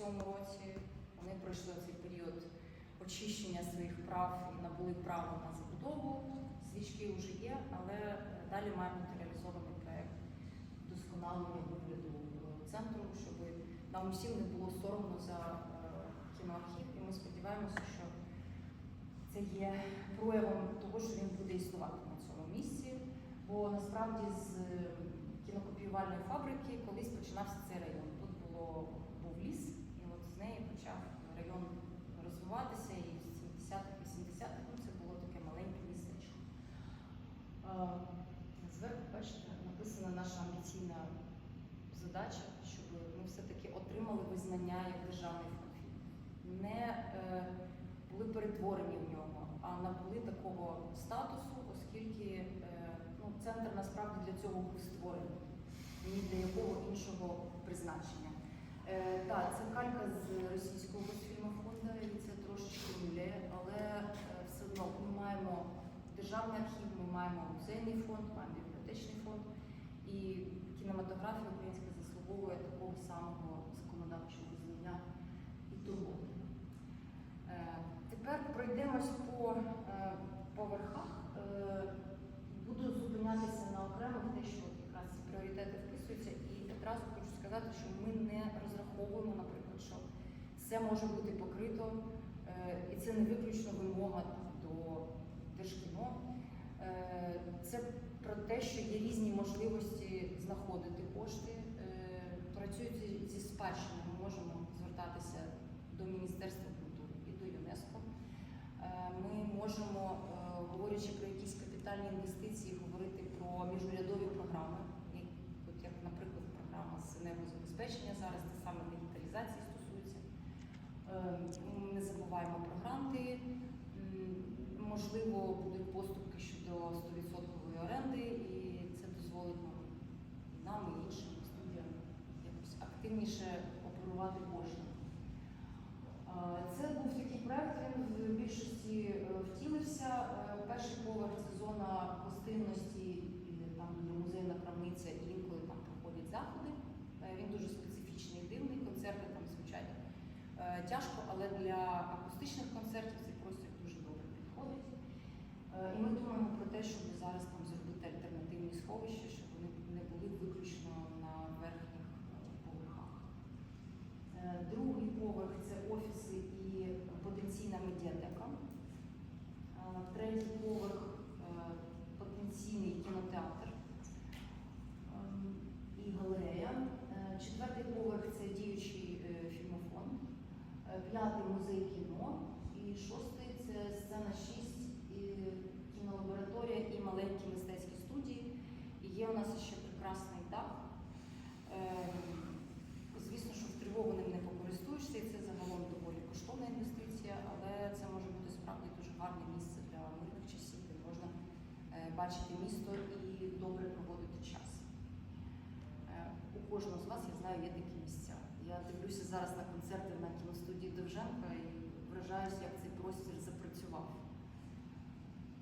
цьому році. Вони пройшли цей період очищення своїх прав і набули право на забудову. Свічки вже є, але е, далі має бути реалізований проект вдосконалення вигляду е, центру, щоб нам усім не було соромно за е, кіноархів. І ми сподіваємося, що це є проявом того, що він буде існувати на цьому місці. Бо насправді з кінокопіювальної фабрики колись починався цей район. Тут було був ліс, і от почав район розвиватися. І з 70-х, 80-х ну, це було таке маленьке містечко. Е, Зверху, бачите, написана наша амбіційна задача, щоб ми все-таки отримали визнання як державний фонд. Не е, були перетворені в нього, а набули такого статусу, оскільки е, ну, центр насправді для цього був створений, ні для якого іншого призначення. Е, так, це калька з російського фільмофонду, і це трошечки миле, але е, все одно ми маємо державний архів, ми маємо музейний фонд, маємо бібліотечний фонд, і кінематографія українська заслуговує такого самого законодавчого визнання і турботи. Е, Тепер пройдемось по е, поверхах. Е, Буду зупинятися на окремих, те, що якраз пріоритети вписуються, і одразу хочу сказати, що ми що все може бути покрито, е, і це не виключно вимога до держкіно. Е, Це про те, що є різні можливості знаходити кошти. Е, Працюють зі- спадщиною, ми можемо звертатися до Міністерства культури і до ЮНЕСКО. Ми можемо, говорячи про якісь капітальні інвестиції, говорити про міжурядові програми, як, наприклад, програма з енергозабезпечення зараз, те саме дигіталізації стосується. Е, Не забуваємо про гранти. Можливо, будуть поступки щодо 100% оренди, і це дозволить нам і іншим студіям якось активніше оперувати коштами. Е, Це був такий проект, він в більшості е, втілився. Е, Перший поверх це зона гостинності, там є музейна крамниця, і інколи там проходять заходи. Він дуже специфічний, дивний, концерти там звучать е, тяжко, але для акустичних концертів цей простір дуже добре підходить. Е, І ми думаємо про те, щоб зараз там зробити альтернативні сховища, щоб вони не були виключно на верхніх е, поверхах. Е, Другий поверх це офіси і потенційна медіатека. Е, Третій поверх е, потенційний кінотеатр ем, і галерея. Е, Четвертий поверх це діючий е, фільмофон. Е, П'ятий музей кіно. І шостий це сцена 6, і кінолабораторія і маленькі мистецькі студії. І є у нас ще прекрасний дах. Ем, Звісно, що в тривогу ним не покористуєшся, і це загалом доволі коштовна інвестиція, але це може бути справді дуже гарне місце для мирних часів, де можна е, бачити місто і добре проводити час. Е, У кожного з вас, я знаю, є такі місця. Я дивлюся зараз на концерти на кіностудії Довженка і вражаюся, як цей простір запрацював.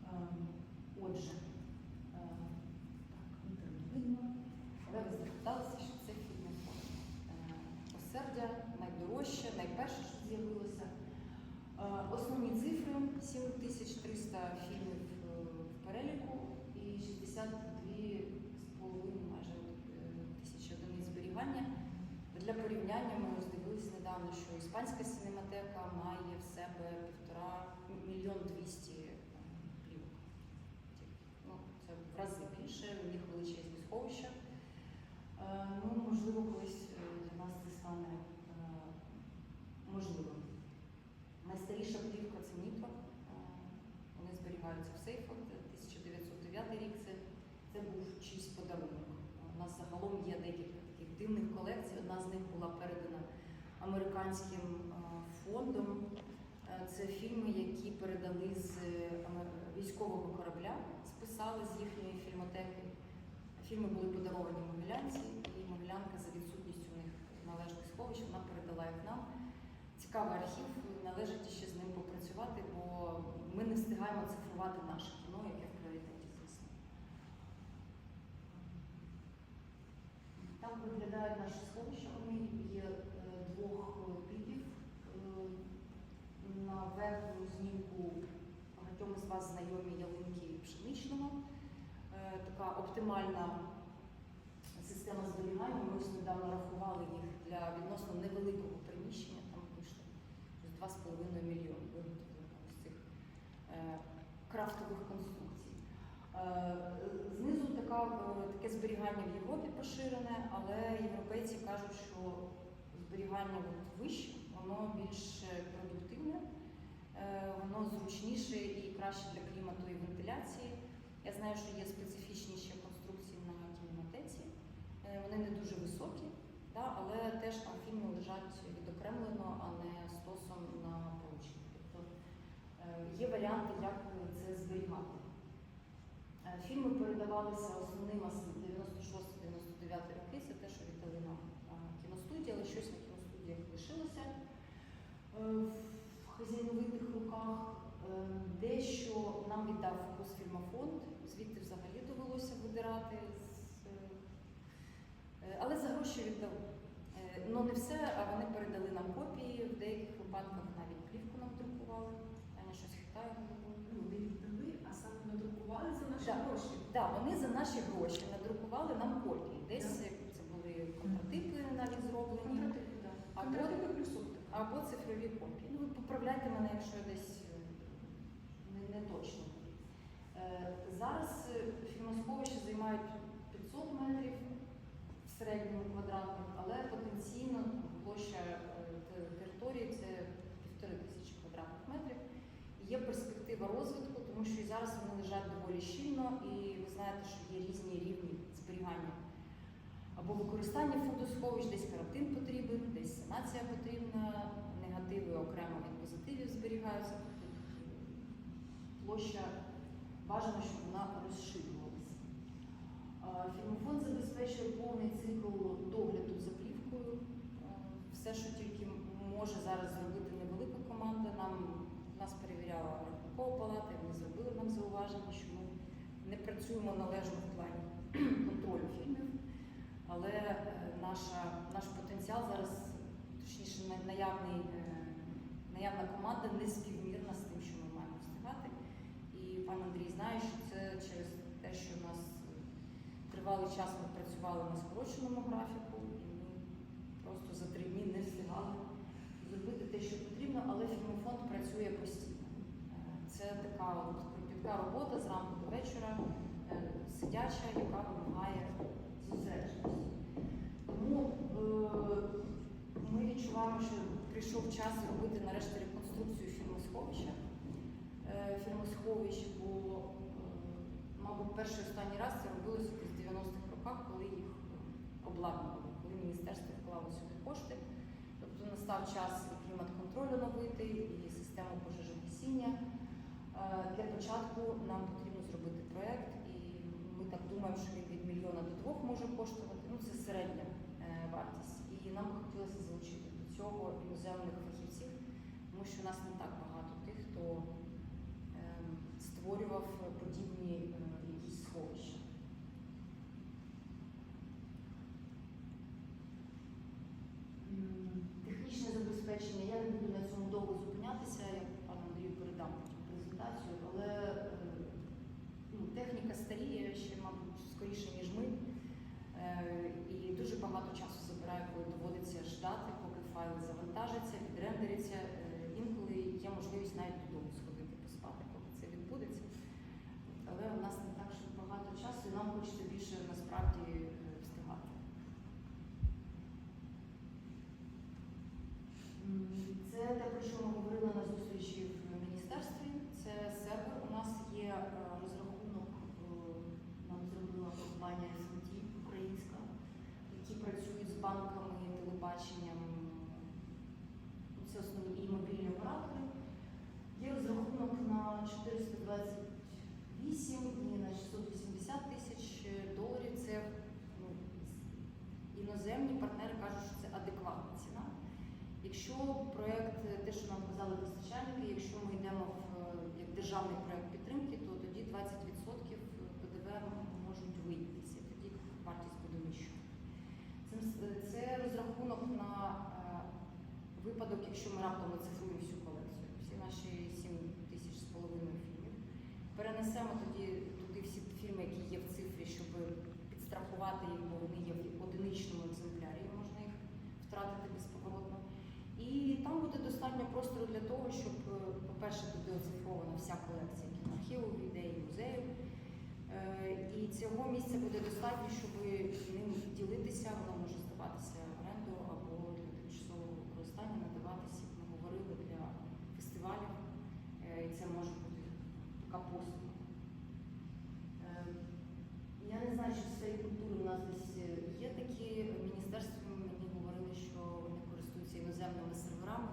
Ем, Отже, е, так, видно. Але ви здогадалися, що це фільмофон. Е, Осердя найдорожче, найперше, що з'явилося. Е, Основні цифри 7300 фільмів е, в переліку і 62,5 майже тисячі одиниць зберігання. Для порівняння ми роздивилися недавно, що іспанська синематека має в себе півтора мільйон двісті плівок. Ну, це в рази більше, у них величезні сховища. Е, Ну, можливо, колись е, для нас це стане е, можливим. Найстаріша плівка це Нітро. Е, Вони зберігаються в сейфах. Це 1909 рік. Це, це був чийсь подарунок. У нас загалом є декілька таких дивних колекцій. Одна з них була передана американським фондом. Е, Це фільми, які передали з е, військового корабля, списали з їхньої фільмотеки. Фільми були подаровані Могилянці, і Могилянка за відсутністю у них належних сховищ вона передала їх нам. Цікавий архів, належить ще з ним попрацювати, бо ми не встигаємо цифрувати наше виглядають наші сховища, вони є е, двох е, типів. Е, на верхню знімку багатьом із вас знайомі ялинки пшеничного. Така оптимальна система зберігання. Ми ось недавно рахували їх для відносно невеликого приміщення, там вийшло 2,5 мільйони виготовлено з цих крафтових конструкцій. Е, Знизу така, е, таке зберігання в Європі поширене, але європейці кажуть, що зберігання от вище, воно більш продуктивне, е, воно зручніше і краще для клімату і вентиляції. Я знаю, що є специфічні ще конструкції на кінематеці. Вони не дуже високі, да, але теж там фільми лежать відокремлено, а не стосом на поличці. Тобто є варіанти, як це зберігати. Е, Фільми передавалися основним 96-99 роки, це те, що віддали нам е, кіностудії, але щось на кіностудіях лишилося е, в хазяйновитих руках. Дещо нам віддав Фокусфільмофонд, звідти взагалі довелося видирати. Але за гроші віддали. Е, Ну не все, а вони передали нам копії, в деяких випадках навіть плівку нам друкували. Аня щось хитає головою. Ну, не віддали, а саме надрукували за наші Да. гроші. Так, вони за наші гроші надрукували нам копії. Десь це були контратипи навіть зроблені, Контратипи, так. А Контратипи плюс оптика. або цифрові копії. Ну, поправляйте мене, якщо я десь е, не, не точно. Е, зараз е, фільмосховища займають 500 метрів в середньому квадратних, але потенційно площа е, те- території це півтори тисячі квадратних метрів. І Є перспектива розвитку, тому що і зараз вони лежать доволі щільно, і ви знаєте, що є різні рівні зберігання. Або використання фотосховищ, десь карантин потрібен, десь санація потрібна, негативи окремо від позитивів зберігаються. Тобто Площа бажано, щоб вона розширювалася. Фільмофонд забезпечує повний цикл догляду за плівкою. Е, Все, що тільки може зараз зробити невелика команда, нам нас перевіряла рахункова палата, і вони зробили нам зауваження, що ми не працюємо належно в плані контролю фільмів. Але е, наша, наш потенціал зараз, точніше, наявний, е, наявна команда не співмірна з тим, що ми маємо встигати. І пан Андрій знає, що це через те, що у нас тривалий час ми працювали на скороченому графіку, і ми просто за три дні не встигали зробити те, що потрібно, але фільмофонд працює постійно. Е, Це така от кропітка робота зранку до вечора, е, сидяча, яка вимагає зосередженості. Тому е, ми відчуваємо, що прийшов час зробити нарешті реконструкцію фільмосховища. Фільмосховищ, бо, мабуть, перший останній раз це робилося в 90-х роках, коли їх обладнували, коли міністерство вклало сюди кошти. Настав час і клімат-контролю новити, і систему пожежогасіння. Е, Для початку нам потрібно зробити проєкт, і ми так думаємо, що він від мільйона до двох може коштувати. Ну, це середня е, вартість. І нам хотілося залучити до цього іноземних фахівців, тому що у нас не так багато тих, хто ем, створював подібні е, якісь сховища. М, Технічне забезпечення, я не буду на цьому довго зупинятися, я пану Андрію передам потім презентацію, але е, ну, техніка старіє ще, мабуть, скоріше, ніж ми. Е, І дуже багато часу забирає, коли доводиться ждати, поки файл завантажиться, відрендериться. Е, Інколи є можливість навіть додому поспати, поки це відбудеться. Але у нас не так, що багато часу, і нам хочеться більше насправді е, встигати. Це те, про що ми говорили на зустрічі в міністерстві. Це сервер. У нас є е, розрахунок, е, нам зробила компанія СМТ українська, які працюють з банками, телебаченням. Ну, Це основні і мобільні оператори. Є розрахунок на 428 і на 680 тисяч доларів. Це ну, іноземні партнери кажуть, що це адекватна ціна. Якщо проєкт, те, що нам казали постачальники, якщо ми йдемо в як державний проєкт підтримки, то тоді 20% ПДВ можуть виїтися, тоді вартість буде нижчою. Це розрахунок на е, випадок, якщо ми раптом оцифруємо всю колекцію, всі наші 7 тисяч з половиною фільмів. Перенесемо тоді туди всі фільми, які є в цифрі, щоб підстрахувати їх, бо вони є в одиничному екземплярі, можна їх втратити безповоротно. І там буде достатньо простору для того, щоб, е, по-перше, буде оцифрована вся колекція кіноархіву, ідеї музею. Е, І цього місця буде достатньо, щоб ним ділитися, воно може здаватися оренду або для тимчасового використання, надаватися, як ми говорили, для фестивалів. Е, І це може бути така послуга. Е, Я не знаю, чи в сфері культури у нас десь е, є такі міністерства, мені говорили, що вони користуються іноземними серверами,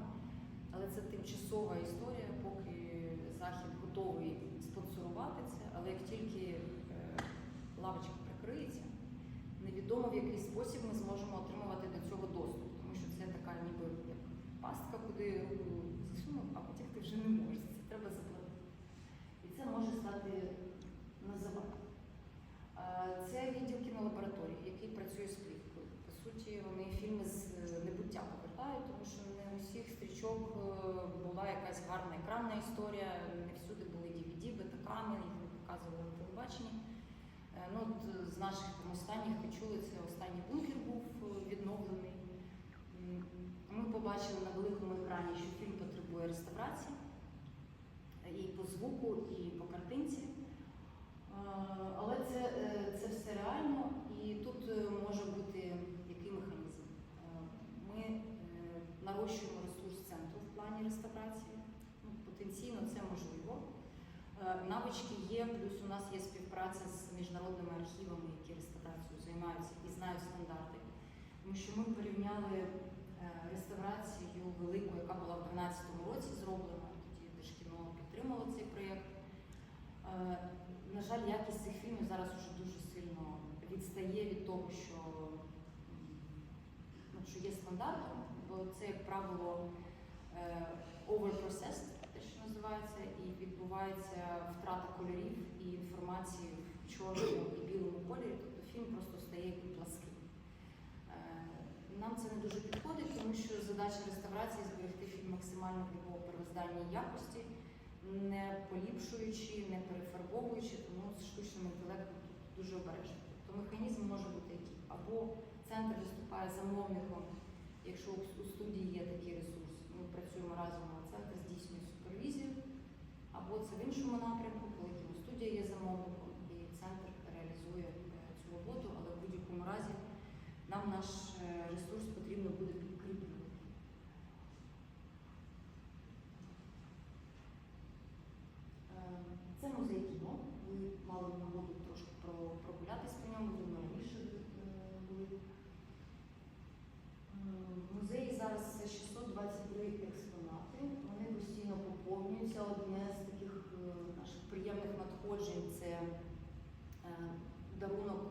але це тимчасова історія, поки захід готовий спонсорувати це, але як тільки е, лавочка прикриється, невідомо в який спосіб ми зможемо отримувати до цього доступ, тому що це така ніби як пастка, куди руку засунув, а потягти вже не можеш. Це треба заплатити. І це може стати називати. Е, Це відділ кінолабораторії, який працює з плівкою. По суті, вони фільми з е, небуття повертають, тому що не у всіх стрічок е, була якась гарна екранна історія, не всюди були DVD, бетаками, їх не показували на телебаченні. Е, Ну, от е, з наших там останніх ви чули, це останній бункер був е, відновлений. Ми побачили на великому екрані, що фільм потребує реставрації і по звуку, і по картинці. Але це, це все реально, і тут може бути який механізм. Ми нарощуємо ресурс центру в плані реставрації. Ну, Потенційно це можливо. Навички є, плюс у нас є співпраця з міжнародними архівами, які реставрацією займаються і знають стандарти. Тому що ми порівняли е, реставрацію велику, яка була в 2012 році зроблена. Тоді Держкіно підтримало цей проєкт. Е, На жаль, якість цих фільмів зараз уже дуже сильно відстає від того, що, ну, що є стандартом, бо це, як правило, е, overprocessed, те, що називається, і відбувається втрата кольорів і в чорному і білому кольорі, тобто фільм просто стає пласким. Е, Нам це не дуже підходить, тому що задача реставрації зберегти фільм максимально в його первозданній якості, не поліпшуючи, не перефарбовуючи, тому з штучним інтелектом дуже обережно. Тобто механізм може бути який. Або центр виступає замовником, якщо у студії є такий ресурс, ми працюємо разом, а центр здійснює супервізію, або це в іншому напрямку, коли кіностудія є замовником і центр реалізує е, цю роботу, але в будь-якому разі нам наш е, ресурс потрібно буде підкріплювати. Е, Це музей кіно. Ви мали нагоду трошки про- прогулятись по ньому, думаю, раніше е, були. Е, В музеї зараз це 623 експонати. Вони постійно поповнюються. Одне з таких е, наших приємних надходжень це е, дарунок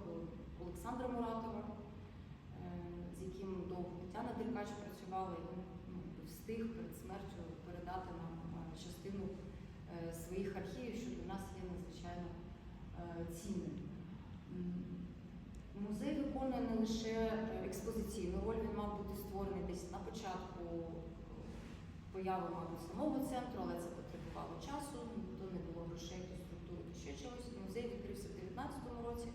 Олександра Муратова, е, з яким довго Тетяна Деркач працювала, і він ну, встиг перед смертю передати нам е, частину е, своїх архівів, що для нас є надзвичайно е, цінним. Музей виконує не лише експозиційну роль, він мав бути створений десь на початку появи мабуть, самого центру, але це потребувало часу, то не було грошей, то структури, то ще чогось. Музей відкрився в 2019 році.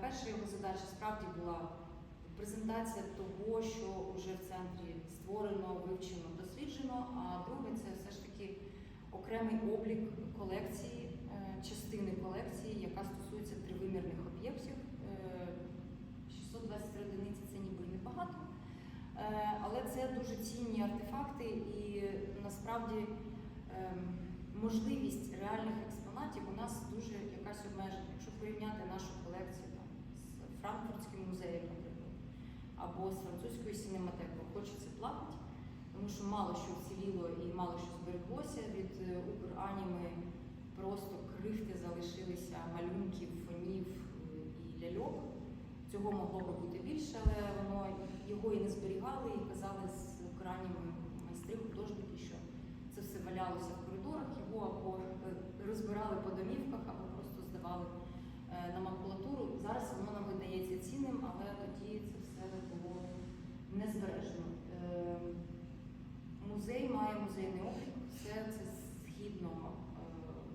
Перша його задача справді була презентація того, що вже в центрі створено, вивчено. А друге це все ж таки окремий облік колекції, е, частини колекції, яка стосується тривимірних об'єктів. Е, 623 одиниці це ніби небагато, Е, але це дуже цінні артефакти і насправді ем, можливість реальних експонатів у нас дуже якась обмежена. Якщо порівняти нашу колекцію там, з Франкфуртським музеєм, наприклад, або з французькою сінематекою, хочеться плакати, тому що мало що вціліло і мало що збереглося від е, Украніми, просто крихти залишилися малюнків, фонів е, і ляльок. Цього могло би бути більше, але воно його і не зберігали, і казали з Украніми майстри, художники, що це все валялося в коридорах, його або е, розбирали по домівках, або просто здавали е, на макулатуру. Зараз воно нам видається цінним, але тоді це все було не збережено. Е, Музей має музейний облік, все це згідно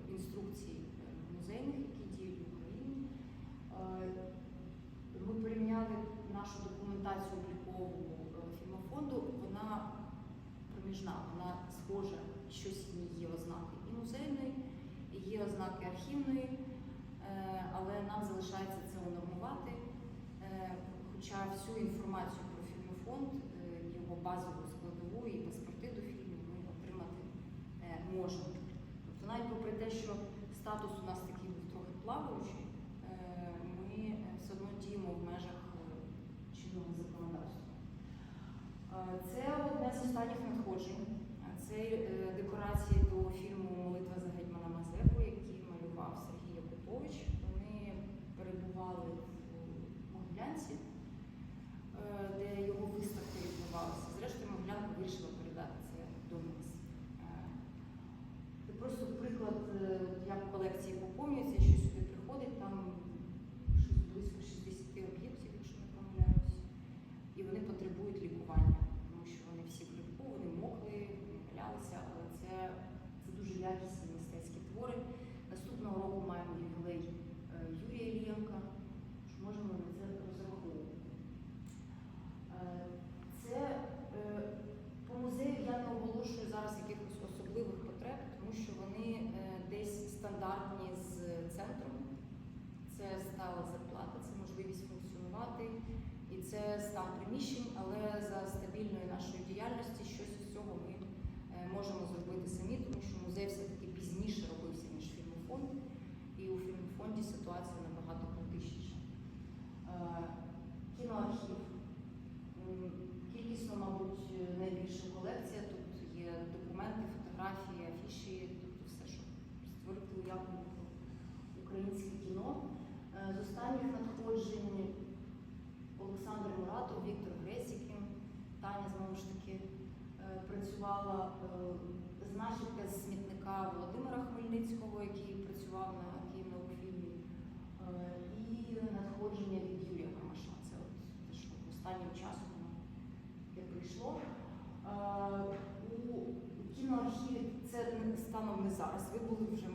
е, інструкцій е, музейних, які діють допоміжна, вона схожа, щось в ній є ознаки і музейної, і є ознаки архівної, е, але нам залишається це унормувати. Е, Хоча всю інформацію про фільмофонд, е, його базову складову і паспорти до фільмів ми отримати е, можемо. Тобто навіть попри те, що статус у нас такий був трохи плаваючий, е, ми е, все одно діємо в межах чинного законодавства. Це одне з останніх надходжень. Це декорації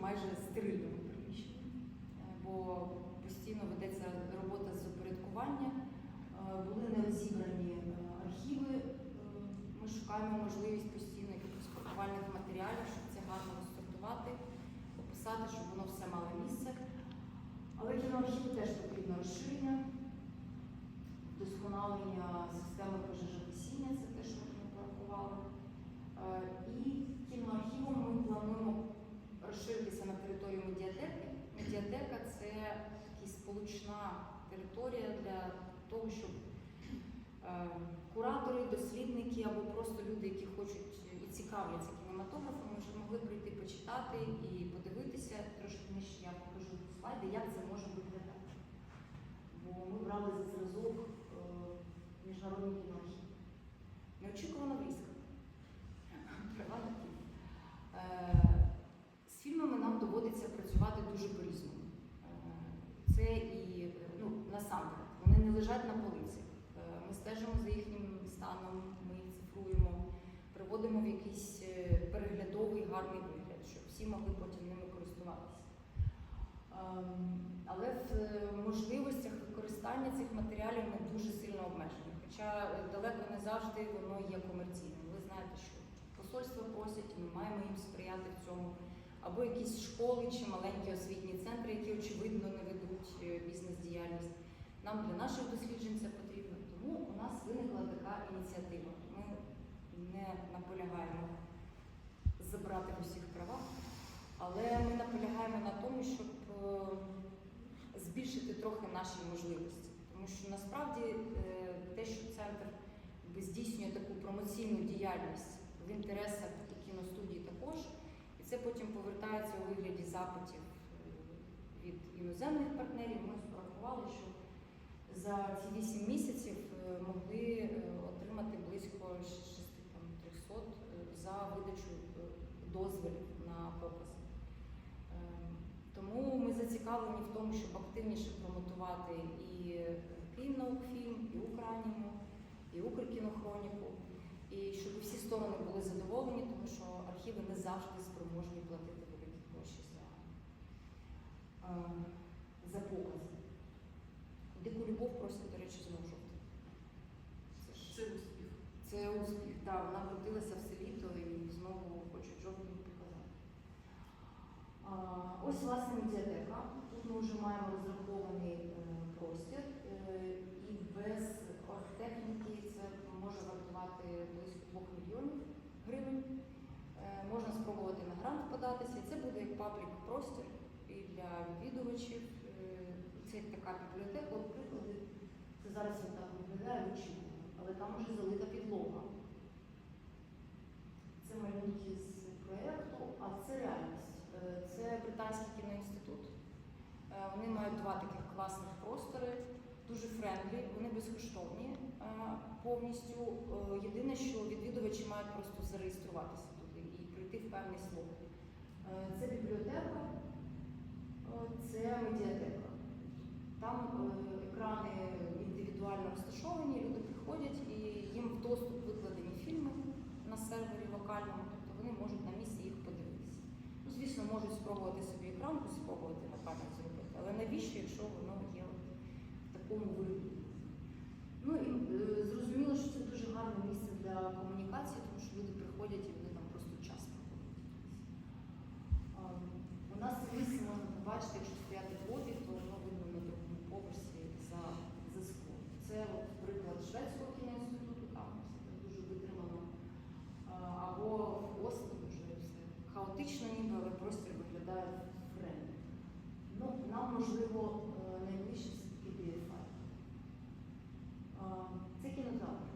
майже стерильному приміщенні, е, бо постійно ведеться робота з упорядкування. Е, Були не розібрані е, архіви. Ми шукаємо можливість постійно якихось пакувальних матеріалів, щоб це гарно розсортувати, описати, щоб воно все мало місце. Але кіноархіву теж потрібно розширення, вдосконалення системи пожежогасіння, це те, що ми порахували. Е, І кіноархівом ми плануємо розширитися на територію медіатеки. Медіатека це така сполучна територія для того, щоб е, куратори, дослідники або просто люди, які хочуть і цікавляться кінематографом, вже могли прийти почитати і подивитися трошки нижче я покажу слайди, як це може виглядати. Бо ми брали за зразок е, міжнародний кіноархів. Неочікувано близько. Приватний фільм. Е, З фільмами нам доводиться працювати дуже по-різному. Е, Це і е, ну, насамперед, вони не лежать на полиці. Е, Ми стежимо за їхнім станом, ми їх цифруємо, приводимо в якийсь е, переглядовий гарний вигляд, щоб всі могли потім ними користуватися. Ем, Але в е, можливостях використання цих матеріалів ми дуже сильно обмежені. Хоча е, далеко не завжди воно є комерційним. Ви знаєте, що посольства просять, ми маємо їм сприяти в цьому. Або якісь школи чи маленькі освітні центри, які очевидно не ведуть е, бізнес-діяльність. Нам для наших досліджень це потрібно. Тому у нас виникла така ініціатива. Ми не наполягаємо забрати в усіх правах, але ми наполягаємо на тому, щоб е, збільшити трохи наші можливості. Тому що насправді те, що центр здійснює таку промоційну діяльність в інтересах і кіностудії також, і це потім повертається у вигляді запитів е, від іноземних партнерів. Ми порахували, що за ці 8 місяців е, могли е, отримати близько 6, там, 300 е, за видачу дозволів на покази. Ем, Тому ми зацікавлені в тому, щоб активніше промотувати і е, Київнаукфільм, і Украніму, і Укркінохроніку, і щоб всі сторони були задоволені, тому що архіви не завжди спроможні платити великі гроші за, е, за покази. Дику любов просять, до речі, знову жовтий. Це успіх. це успіх. Да, вона крутилася все літо і знову хочуть жовтні показати. А, Ось власне медіатека. Тут ми вже маємо розрахований е, простір, е, і без оргтехніки це вартувати близько 2 мільйонів гривень. Е, Можна спробувати на грант податися. Це буде як паблік простір і для відвідувачів. Е, Це така бібліотека. От приклади. Це зараз він так виглядає в але там вже залита підлога. Це малюнки з проєкту, а це реальність. Е, Це Британський кіноінститут. Вони мають два таких класних простори, дуже френдлі, вони безкоштовні повністю. Е, Єдине, що відвідувачі мають просто зареєструватися туди і прийти в певний слот. Е, Це бібліотека, е, це медіатека. Там екрани індивідуально розташовані, люди приходять і їм в доступ викладені фільми на сервері локальному, тобто вони можуть на місці їх подивитися. Ну, звісно, можуть спробувати собі екранку, спробувати на пам'ять зробити, але навіщо, якщо воно є в такому вигляді? Ну і е, зрозуміло, що це дуже гарне місце для комунікації, тому що люди приходять і вони там просто час проводять. А, У нас це місце можна побачити, якщо стояти в лобі, то воно видно на другому поверсі за, за склом. Це от приклад шведського кіноінституту, там все так дуже витримано. А, Або в Осло вже все хаотично ніби, але простір виглядає френдлі. Ну, нам можливо е, найближче все-таки BFI. А, Це кінотеатр.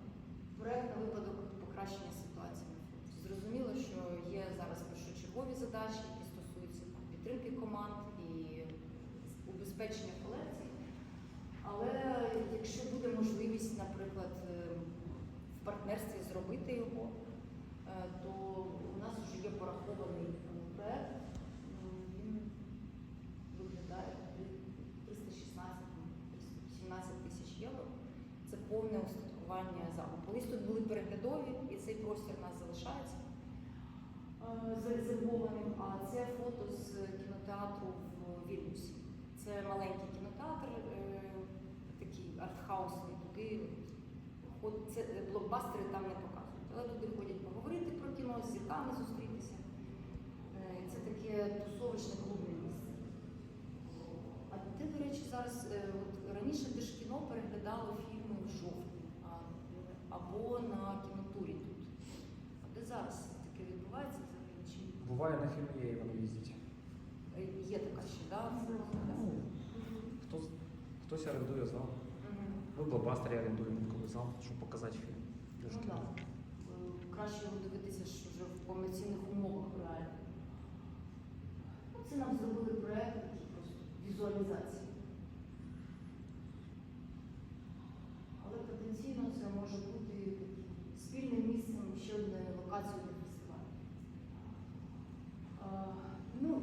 Проект на випадок покращення ситуації на фронті. Зрозуміло, що є зараз першочергові задачі, які стосуються там, підтримки команд і убезпечення колекцій. Але якщо буде можливість, наприклад, е, в партнерстві зробити його, е, то у нас вже є порахований проект. Він виглядає 316 317 тисяч євро. Це повне устаткування залу. Колись тут були переглядові, і цей простір у нас залишається е, зарезервованим. А це фото з кінотеатру в Вільнюсі. Це маленький кінотеатр, е, такий артхаусний. Туди це блокбастери там не показують. Але туди ходять поговорити про кіно, з зірками зустрітися. Е, Це таке тусовочне клубне місце. А ти, до речі, зараз е, от раніше ти ж кіно переглядало фільми в жовтні або на кінотурі тут. А де зараз таке відбувається взагалі? Буває на фільмі вони їздять. Є така ще, да? Ну, ну, ну. хтось, орендує зал. Ми блокбастері орендуємо, коли зал, щоб показати фільм. Дуже Ну, так. Е, краще його дивитися ж вже в повноцінних умовах реально. Ну, це нам зробили проєкт такий просто візуалізації. Але потенційно це може бути спільним місцем ще одної локації для фестивалю. Ну